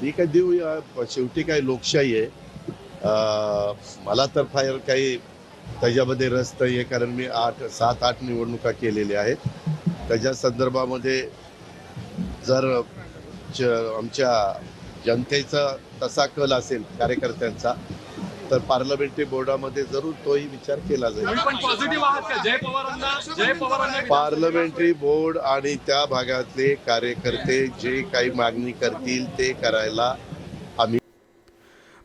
ठीक काय देऊया शेवटी काय लोकशाही आहे. मला तर फार काही त्याच्यामध्ये रस नाही आहे कारण मी आठ सात आठ निवडणुका केलेल्या आहेत. त्याच्या संदर्भामध्ये जर ज- आमच्या जनतेचा तसा कल असेल कार्यकर्त्यांचा तर पार्लमेंटरी बोर्डामध्ये जरूर तोही विचार केला जाईल. पार्लमेंटरी बोर्ड आणि त्या भागातले कार्यकर्ते जे काही मागणी करतील ते करायला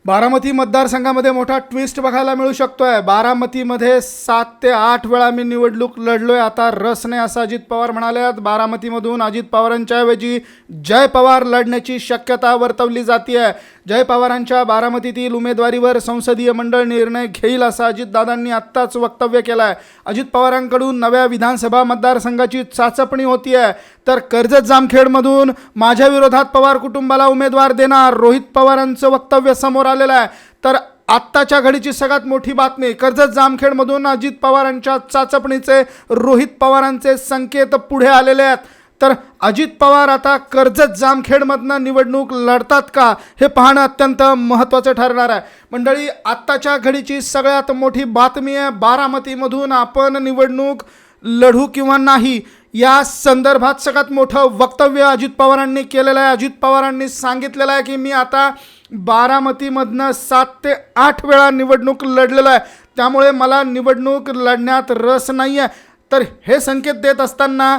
बारामती मतदारसंघामध्ये मोठा ट्विस्ट बघायला मिळू शकतो आहे बारामतीमध्ये सात ते आठ वेळा मी निवडणूक लढलो आहे आता रस नाही असं अजित पवार म्हणाले बारामतीमधून अजित पवारांच्या ऐवजी जय पवार लढण्याची शक्यता वर्तवली जाते जय पवारांच्या बारामतीतील उमेदवारीवर संसदीय मंडळ निर्णय घेईल असं अजितदादांनी आत्ताच वक्तव्य केलं आहे अजित पवारांकडून नव्या विधानसभा मतदारसंघाची चाचपणी होती आहे तर कर्जत जामखेडमधून माझ्या विरोधात पवार कुटुंबाला उमेदवार देणार. रोहित पवारांचं वक्तव्य समोर आलेलं आहे. तर आत्ताच्या घडीची सगळ्यात मोठी बातमी कर्जत जामखेडमधून अजित पवारांच्या चाचपणीचे रोहित पवारांचे संकेत पुढे आलेले आहेत. तर अजित पवार आता कर्जत जामखेडमधनं निवडणूक लढतात का हे पाहणं अत्यंत महत्त्वाचं ठरणार आहे. मंडळी आत्ताच्या घडीची सगळ्यात मोठी बातमी आहे बारामतीमधून आपण निवडणूक लढू किंवा नाही या संदर्भात सगळ्यात मोठं वक्तव्य अजित पवारांनी केलेलं आहे. अजित पवारांनी सांगितलेलं आहे की मी आता बारामतीमधनं सात ते आठ वेळा निवडणूक लढलेलो आहे. त्यामुळे मला निवडणूक लढण्यात रस नाही आहे तर हे संकेत देत असताना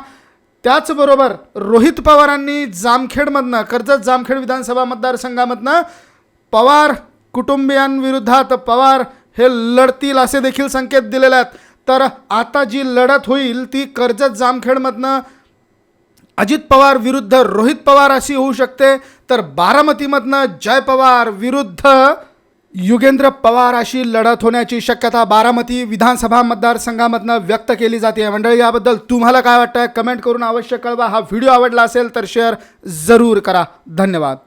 त्याचबरोबर रोहित पवारांनी जामखेडमधनं कर्जत जामखेड विधानसभा मतदारसंघामधनं पवार कुटुंबियांविरोधात पवार हे लढतील असे देखील संकेत दिलेले आहेत. तर आता जी लढत होईल ती कर्जत जामखेडमधनं अजित पवार विरुद्ध रोहित पवार अशी होऊ शकते. तर बारामतीमधनं जय पवार विरुद्ध युगेंद्र पवार अशी लढत होण्याची शक्यता बारामती विधानसभा मतदारसंघामधनं व्यक्त केली जाते. मंडळी याबद्दल तुम्हाला काय वाटतं कमेंट करून अवश्य कळवा. हा व्हिडिओ आवडला असेल तर शेअर जरूर करा. धन्यवाद.